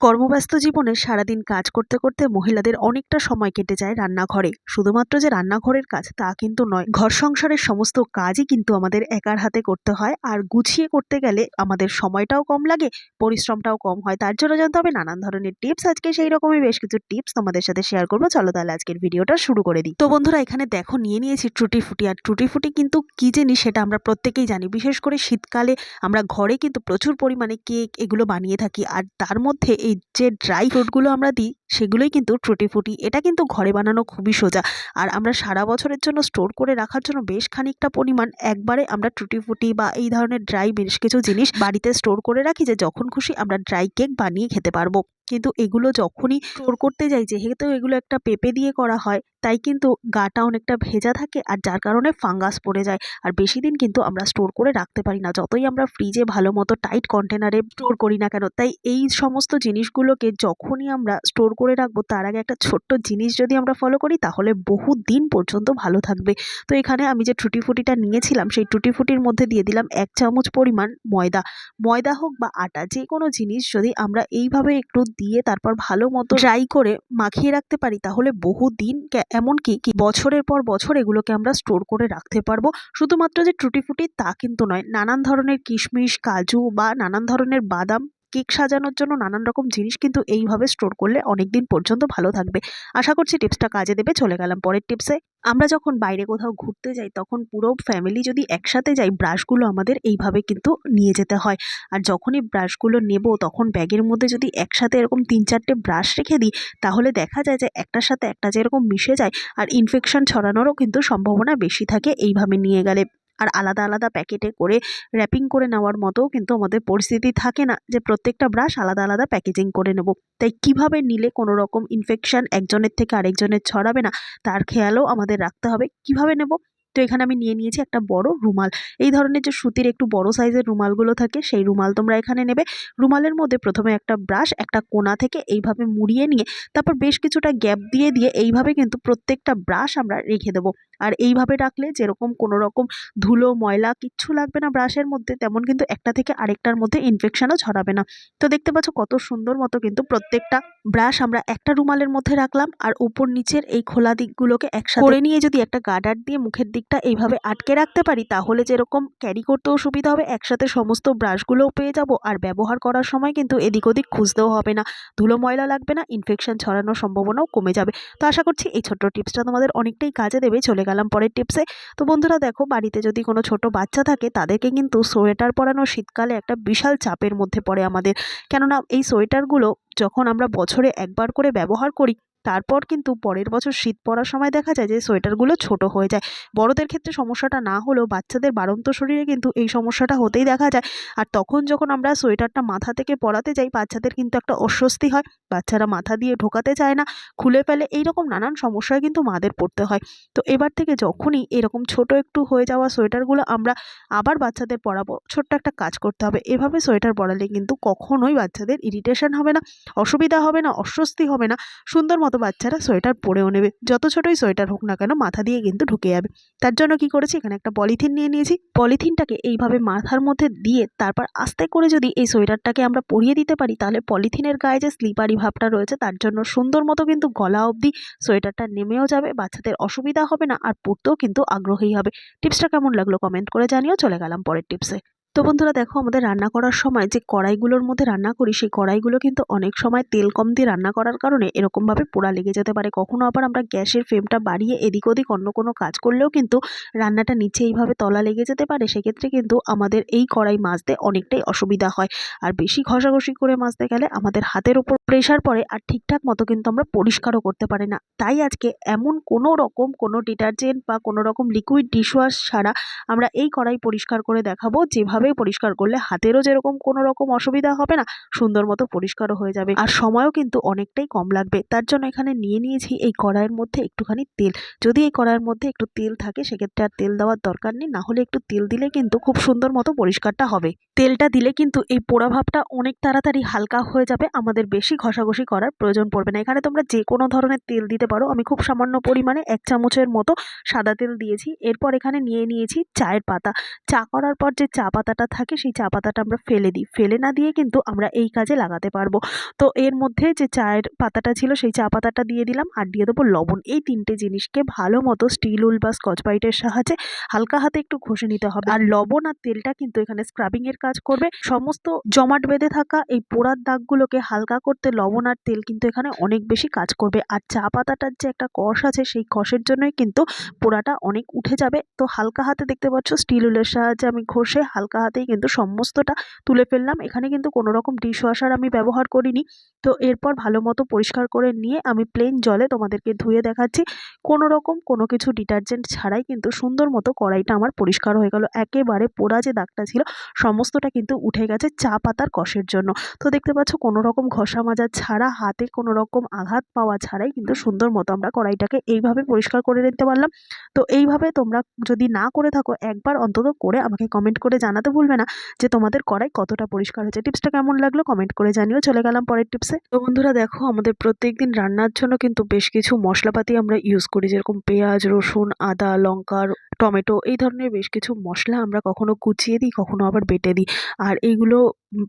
কর্মব্যস্ত জীবনে সারাদিন কাজ করতে করতে মহিলাদের অনেকটা সময় কেটে যায় রান্নাঘরে। শুধুমাত্র যে রান্নাঘরের কাজ, তা কিন্তু নয়। ঘর সংসারের সমস্ত কাজই কিন্তু আমাদের একার হাতে করতে হয়, আর গুছিয়ে করতে গেলে আমাদের সময়টাও কম লাগে, পরিশ্রমটাও কম হয়। তার জন্য জানতে হবে নানান ধরনের টিপস। আজকে সেই রকমই বেশ কিছু টিপস তোমাদের সাথে শেয়ার করব। চলো তাহলে আজকের ভিডিওটা শুরু করে দিই। তো বন্ধুরা, এখানে দেখো, নিয়ে নিয়েছি টুটি ফুটি আর টুটি ফুটি কিন্তু কি জিনিস সেটা আমরা প্রত্যেকেই জানি। বিশেষ করে শীতকালে আমরা ঘরে কিন্তু প্রচুর পরিমাণে কেক এগুলো বানিয়ে থাকি। আর তার মধ্যে এই যে ড্রাই ফ্রুটগুলো আমরা দিই, সেগুলোই কিন্তু টুটি ফুটি এটা কিন্তু ঘরে বানানো খুবই সোজা। আর আমরা সারা বছরের জন্য স্টোর করে রাখার জন্য বেশ খানিকটা পরিমাণ একবারে আমরা টুটি ফুটি বা এই ধরনের ড্রাই বেশ কিছু জিনিস বাড়িতে স্টোর করে রাখি যে যখন খুশি আমরা ড্রাই কেক বানিয়ে খেতে পারব। কিন্তু এগুলো যখনই স্টোর করতে যাই, যেহেতু এগুলো একটা পেঁপে দিয়ে করা হয়, তাই কিন্তু গাটা অনেকটা ভেজা থাকে আর যার কারণে ফাঙ্গাস পড়ে যায়। আর বেশি দিন কিন্তু আমরা স্টোর করে রাখতে পারি না। যতই আমরা ফ্রিজে ভালো মতো টাইট কন্টেনারে স্টোর করি না কেন, তাই এই সমস্ত জিনিসগুলোকে যখনই আমরা স্টোর করে রাখব, তার আগে একটা ছোট্ট জিনিস যদি আমরা ফলো করি, তাহলে বহু দিন পর্যন্ত ভালো থাকবে। তো এখানে আমি যে টুটি ফুটিটা নিয়েছিলাম, সেই টুটি ফুটির মধ্যে দিয়ে দিলাম এক চামচ পরিমাণ ময়দা। ময়দা হোক বা আটা যে কোনো জিনিস যদি আমরা এইভাবে একটু দিয়ে তারপর ভালো মতো ড্রাই করে মাখিয়ে রাখতে পারি, তাহলে বহু দিন এমনকি কি, বছরের পর বছর এগুলোকে আমরা স্টোর করে রাখতে পারব। শুধুমাত্র যে টুটি ফুটি তা কিন্তু নয়, নানান ধরনের কিশমিশ, কাজু বা নানান ধরনের বাদাম, কেক সাজানোর জন্য নানান রকম জিনিস কিন্তু এইভাবে স্টোর করলে অনেক দিন পর্যন্ত ভালো থাকবে। আশা করছি টিপসটা কাজে দেবে, চলে গেলাম পরের টিপসে আমরা যখন বাইরে কোথাও ঘুরতে যাই, তখন পুরো ফ্যামিলি যদি একসাথে যাই ব্রাশগুলো আমাদের এইভাবে কিন্তু নিয়ে যেতে হয়। আর যখনই ব্রাশগুলো নেব, তখন ব্যাগের মধ্যে যদি একসাথে এরকম তিন চারটে ব্রাশ রেখে দিই, তাহলে দেখা যায় যে একটার সাথে একটা যেরকম মিশে যায়, আর ইনফেকশন ছড়ানোরও কিন্তু সম্ভাবনা বেশি থাকে এইভাবে নিয়ে গেলে। আর আলাদা আলাদা প্যাকেটে করে র্যাপিং করে নেওয়ার মতো কিন্তু আমাদের পরিস্থিতি থাকে না যে প্রত্যেকটা ব্রাশ আলাদা আলাদা প্যাকেজিং করে নেব। তাই কীভাবে নিলে কোনো রকম ইনফেকশান একজনের থেকে আরেকজনের ছড়াবে না, তার খেয়ালও আমাদের রাখতে হবে। কীভাবে নেব? তো এখানে আমি নিয়ে নিয়েছি একটা বড় রুমাল। এই ধরনের যে সুতির একটু বড় সাইজের রুমালগুলো থাকে, সেই রুমাল তোমরা এখানে নেবে। রুমালের মধ্যে প্রথমে একটা ব্রাশ একটা কোনা থেকে এইভাবে মুড়িয়ে নিয়ে তারপর বেশ কিছুটা গ্যাপ দিয়ে দিয়ে এইভাবে কিন্তু প্রত্যেকটা ব্রাশ আমরা রেখে দেবো। আর এইভাবে রাখলে যেরকম কোনো রকম ধুলো ময়লা কিচ্ছু লাগবে না ব্রাশের মধ্যে তেমন কিন্তু একটা থেকে আরেকটার মধ্যে ইনফেকশানও ছড়াবে না। তো দেখতে পাচ্ছ কত সুন্দর মতো কিন্তু প্রত্যেকটা ব্রাশ আমরা একটা রুমালের মধ্যে রাখলাম আর উপর নিচের এই খোলা দিকগুলোকে একসাথে করে নিয়ে যদি একটা গার্ডার দিয়ে মুখের দিকটা এইভাবে আটকে রাখতে পারি তাহলে যেরকম ক্যারি করতেও সুবিধা হবে একসাথে সমস্ত ব্রাশগুলোও পেয়ে যাব। আর ব্যবহার করার সময় কিন্তু এদিক ওদিক খুঁজতেও হবে না। ধুলো ময়লা লাগবে না ইনফেকশন ছড়ানোর সম্ভাবনাও কমে যাবে। তো আশা করছি এই ছোট্ট টিপসটা তোমাদের অনেকটাই কাজে দেবে চলে গেলাম পরের টিপসে তো বন্ধুরা দেখো, বাড়িতে যদি কোনো ছোট বাচ্চা থাকে, তাদেরকে কিন্তু সোয়েটার পরানো শীতকালে একটা বিশাল চাপের মধ্যে পড়ে আমাদের। কেননা এই সোয়েটারগুলো যখন আমরা বছরে একবার করে ব্যবহার করি তারপর কিন্তু পরের বছর শীত পড়ার সময় দেখা যায় যে সোয়েটারগুলো ছোট হয়ে যায়। বড়দের ক্ষেত্রে সমস্যাটা না হলেও বাচ্চাদের বাড়ন্ত শরীরে কিন্তু এই সমস্যাটা হতেই দেখা যায়। আর তখন যখন আমরা সোয়েটারটা মাথা থেকে পরাতে যাই, বাচ্চাদের কিন্তু একটা অস্বস্তি হয়। বাচ্চারা মাথা দিয়ে ঢোকাতে চায় না। খুলে ফেলে এই রকম নানান সমস্যায় কিন্তু মাদের পড়তে হয়। তো এবার থেকে যখনই এরকম ছোট একটু হয়ে যাওয়া সোয়েটারগুলো আমরা আবার বাচ্চাদের পরাবো, ছোট্ট একটা কাজ করতে হবে। এভাবে সোয়েটার পরালে কিন্তু কখনোই বাচ্চাদের ইরিটেশন হবে না, অসুবিধা হবে না, অস্বস্তি হবে না। সুন্দর মতো বাচ্চারা সোয়েটার পরেও নেবে। যত ছোটোই সোয়েটার হোক না কেন মাথা দিয়ে কিন্তু ঢুকে যাবে। তার জন্য কি করেছি? এখানে একটা পলিথিন নিয়ে নিয়েছি। পলিথিনটাকে এইভাবে মাথার মধ্যে দিয়ে তারপর আস্তে করে যদি এই সোয়েটারটাকে আমরা পরিয়ে দিতে পারি, তাহলে পলিথিনের গায়ে যে স্লিপারি ভাবটা রয়েছে, তার জন্য সুন্দর মতো কিন্তু গলা অবধি সোয়েটারটা নেমেও যাবে। বাচ্চাদের অসুবিধা হবে না আর পরতেও কিন্তু আগ্রহী হবে। টিপসটা কেমন লাগল কমেন্ট করে জানিও। চলে গেলাম পরের টিপসে। তো বন্ধুরা দেখো আমাদের রান্না করার সময় যে কড়াইগুলোর মধ্যে রান্না করি, সেই কড়াইগুলো কিন্তু অনেক সময় তেল কম দিয়ে রান্না করার কারণে এরকমভাবে পোড়া লেগে যেতে পারে। কখনো আবার আমরা গ্যাসের ফ্লেমটা বাড়িয়ে এদিক ওদিক অন্য কোনো কাজ করলেও কিন্তু রান্নাটা নিচে এইভাবে তলা লেগে যেতে পারে, সেক্ষেত্রে কিন্তু আমাদের এই কড়াই মাজতে অনেকটাই অসুবিধা হয়। আর বেশি ঘষাঘষি করে মাজতে গেলে আমাদের হাতের ওপর প্রেশার পড়ে আর ঠিকঠাক মতো কিন্তু আমরা পরিষ্কারও করতে পারি না। তাই আজকে এমন কোনো রকম কোনো ডিটারজেন্ট বা কোনো রকম লিকুইড ডিশওয়াশ ছাড়া আমরা এই কড়াই পরিষ্কার করে দেখাবো, যেভাবে এইভাবে পরিষ্কার করলে হাতেরও যেরকম কোনো রকম অসুবিধা হবে না, সুন্দর মতো পরিষ্কারও হয়ে যাবে। আর সময়ও কিন্তু অনেকটাই কম লাগবে। তার জন্য এখানে নিয়ে নিয়েছি এই কড়াইয়ের মধ্যে একটুখানি তেল। যদি এই কড়াইয়ের মধ্যে একটু তেল থাকে, সেক্ষেত্রে আর তেল দেওয়ার দরকার নেই। না হলে একটু তেল দিলে কিন্তু খুব সুন্দর মতো পরিষ্কারটা হবে। তেলটা দিলে কিন্তু এই পোড়া ভাবটা অনেক তাড়াতাড়ি হালকা হয়ে যাবে। আমাদের বেশি ঘষাঘষি করার প্রয়োজন পড়বে না। এখানে তোমরা যে কোনো ধরনের তেল দিতে পারো। আমি খুব সামান্য পরিমাণে এক চামচের মতো সাদা তেল দিয়েছি। এরপর এখানে নিয়ে নিয়েছি চায়ের পাতা। চা করার পর যে চা পাতা পাতাটা থাকে, সেই চা পাতাটা আমরা ফেলে দিই। ফেলে না দিয়ে কিন্তু আমরা এই কাজে লাগাতে পারব। তো এর মধ্যে যে চায়ের পাতাটা ছিল, সেই চা পাতাটা দিয়ে দিলাম আর দিয়ে দেবো লবণ। এই তিনটে জিনিসকে ভালো মতো স্টিল উল বা স্কচ ব্রাইটের সাহায্যে হালকা হাতে একটু ঘষে নিতে হবে। আর লবণ আর তেলটা কিন্তু এখানে স্ক্রাবিং এর কাজ করবে। সমস্ত জমাট বেঁধে থাকা এই পোড়ার দাগগুলোকে হালকা করতে লবণ আর তেল কিন্তু এখানে অনেক বেশি কাজ করবে। আর চা পাতাটার যে একটা কষ আছে, সেই কষের জন্যই কিন্তু পোড়াটা অনেক উঠে যাবে। তো হালকা হাতে দেখতে পাচ্ছ, স্টিল উলের সাহায্যে আমি ঘষে হালকা হাতেই কিন্তু সমস্তটা তুলে ফেললাম। এখানে কিন্তু কোনো রকম ডিশ ওয়াশার আমি ব্যবহার করিনি। তো এরপর ভালো মতো পরিষ্কার করে নিয়ে আমি প্লেন জলে তোমাদেরকে ধুয়ে দেখাচ্ছি। কোনো রকম কোনো কিছু ডিটারজেন্ট ছাড়াই কিন্তু সুন্দর মতো কড়াইটা আমার পরিষ্কার হয়ে গেল। একেবারে পোড়া যে দাগটা ছিল সমস্তটা কিন্তু উঠে গেছে চা পাতার কষের জন্য। তো দেখতে পাচ্ছ কোনো রকম ঘষা মাজা ছাড়া, হাতে কোনো রকম আঘাত পাওয়া ছাড়াই কিন্তু সুন্দর মতো আমরা কড়াইটাকে এইভাবে পরিষ্কার করে নিতে পারলাম। তো এইভাবে তোমরা যদি না করে থাকো একবার অন্তত করে আমাকে কমেন্ট করে জানাতে ভুলবে না যে তোমাদের কড়াই কতটা পরিষ্কার হয়েছে। টিপসটা কেমন লাগল কমেন্ট করে জানিও। চলে গেলাম পরের টিপসে। তো বন্ধুরা দেখো, আমাদের প্রত্যেক দিন রান্নার জন্য কিন্তু বেশ কিছু মশলাপাতি আমরা ইউজ করি। যেরকম পেঁয়াজ, রসুন, আদা লঙ্কা টমেটো, এই ধরনের বেশ কিছু মশলা আমরা কখনো কুচিয়ে দিই, কখনো আবার বেটে দিই। আর এইগুলো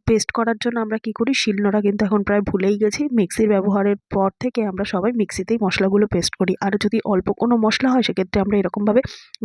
পেস্ট করার জন্য আমরা কি করি? শিলনোড়া কিন্তু এখন প্রায় ভুলেই গেছি। মিক্সির ব্যবহারের পর থেকে আমরা সবাই মিক্সিতেই মশলাগুলো পেস্ট করি। আর যদি অল্প কোনো মশলা হয়, সেক্ষেত্রে আমরা এরকমভাবে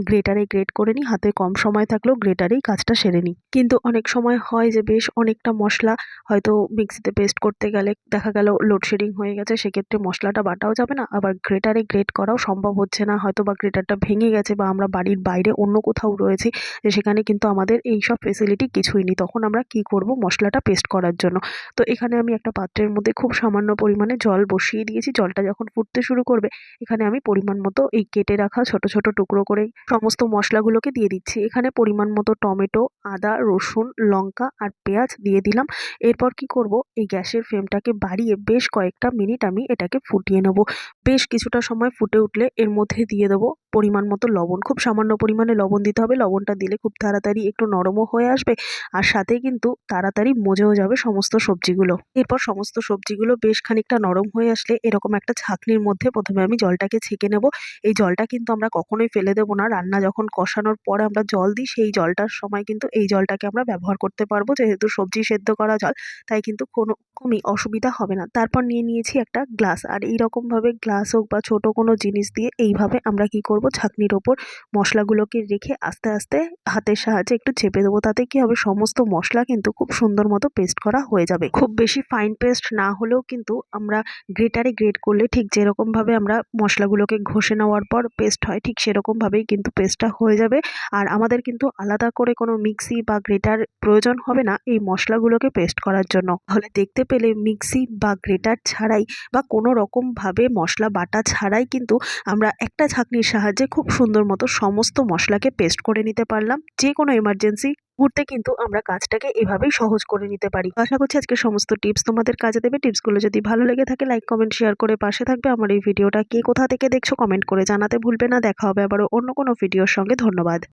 গ্রেটারে গ্রেট করে নিই। হাতে কম সময় থাকলেও গ্রেটারেই কাজটা সেরে নিই। কিন্তু অনেক সময় হয় যে, বেশ অনেকটা মশলা হয়তো মিক্সিতে পেস্ট করতে গেলে দেখা গেল লোডশেডিং হয়ে গেছে, সেক্ষেত্রে মশলাটা বাটাও যাবে না। আবার গ্রেটারে গ্রেট করাও সম্ভব হচ্ছে না। হয়তো বা গ্রেটারটা ভেঙে গেছে বা আমরা বাড়ির বাইরে অন্য কোথাও রয়েছি, যে সেখানে কিন্তু আমাদের এই সব ফেসিলিটি কিছুই নেই। তখন আমরা কি করব? মশলাটা পেস্ট করার জন্য। তো এখানে আমি একটা পাত্রের মধ্যে খুব সামান্য পরিমাণে জল বসিয়ে দিয়েছি। জলটা যখন ফুটতে শুরু করবে, এখানে আমি পরিমাণ মতো এই কেটে রাখা ছোট ছোট টুকরো করে সমস্ত মশলাগুলোকে দিয়ে দিচ্ছি। এখানে পরিমাণ মতো টমেটো, আদা, রসুন, লঙ্কা আর পেঁয়াজ দিয়ে দিলাম। এরপর কি করব? এই গ্যাসের ফ্লেমটাকে বাড়িয়ে বেশ কয়েকটা মিনিট আমি এটাকে ফুটিয়ে নেব। বেশ কিছুটা সময় ফুটে উঠলে এর মধ্যে দিয়ে দেবো পরিমাণ মতো লবণ, খুব সামান্য পরিমাণে লবণ দিতে হবে। লবণটা দিলে খুব তাড়াতাড়ি একটু নরমও হয়ে আসবে আর সাথে কিন্তু তাড়াতাড়ি মজেও যাবে সমস্ত সবজিগুলো। এরপর সমস্ত সবজিগুলো বেশ খানিকটা নরম হয়ে আসলে এরকম একটা ছাঁকনির মধ্যে প্রথমে আমি জলটাকে ছেঁকে নেব। এই জলটা কিন্তু আমরা কখনোই ফেলে দেবো না। রান্না যখন কষানোর পরে আমরা জল দিই, সেই জলটার সময় কিন্তু এই জলটাকে আমরা ব্যবহার করতে পারব। যেহেতু সবজি সেদ্ধ করা জল, তাই কিন্তু কোনো রকমই অসুবিধা হবে না। তারপর নিয়ে নিয়েছি একটা গ্লাস। আর এইরকমভাবে গ্লাস হোক বা ছোট কোনো জিনিস দিয়ে এইভাবে আমরা কি করব ছাঁকনির ওপর। মশলাগুলোকে রেখে আস্তে আস্তে হাতের সাহায্যে একটু চেপে দেবো। তাতে কি হবে? সমস্ত মশলা কিন্তু খুব সুন্দর মতো পেস্ট করা হয়ে যাবে। খুব বেশি ফাইন পেস্ট না হলেও কিন্তু আমরা গ্রেটারে গ্রেট করলে ঠিক যেরকমভাবে আমরা মশলাগুলোকে ঘষে নেওয়ার পর পেস্ট হয়, ঠিক সেরকমভাবেই কিন্তু পেস্টটা হয়ে যাবে। আর আমাদের কিন্তু আলাদা করে কোনো মিক্সি বা গ্রেটার প্রয়োজন হবে না এই মশলাগুলোকে পেস্ট করার জন্য। তাহলে দেখতে পেলে মিক্সি বা গ্রেটার ছাড়াই বা কোনো রকমভাবে মশলা বাটা ছাড়াই কিন্তু আমরা একটা ছাঁকনির সাহায্যে খুব সুন্দর মতো সমস্ত মশলাকে পেস্ট করে নিতে পারলাম, যে কোনো এমার্জেন্সি ঘুরতে কিন্তু আমরা কাজটাকে এভাবেই সহজ করে নিতে পারি। আশা করছি আজকে সমস্ত টিপস তোমাদের কাজে দেবে। টিপসগুলো যদি ভালো লেগে থাকে লাইক কমেন্ট শেয়ার করে পাশে থাকবে। আমার এই ভিডিওটা কে কোথা থেকে দেখছ কমেন্ট করে জানাতে ভুলবে না। দেখা হবে আবারও অন্য কোনো ভিডিওর সঙ্গে। ধন্যবাদ।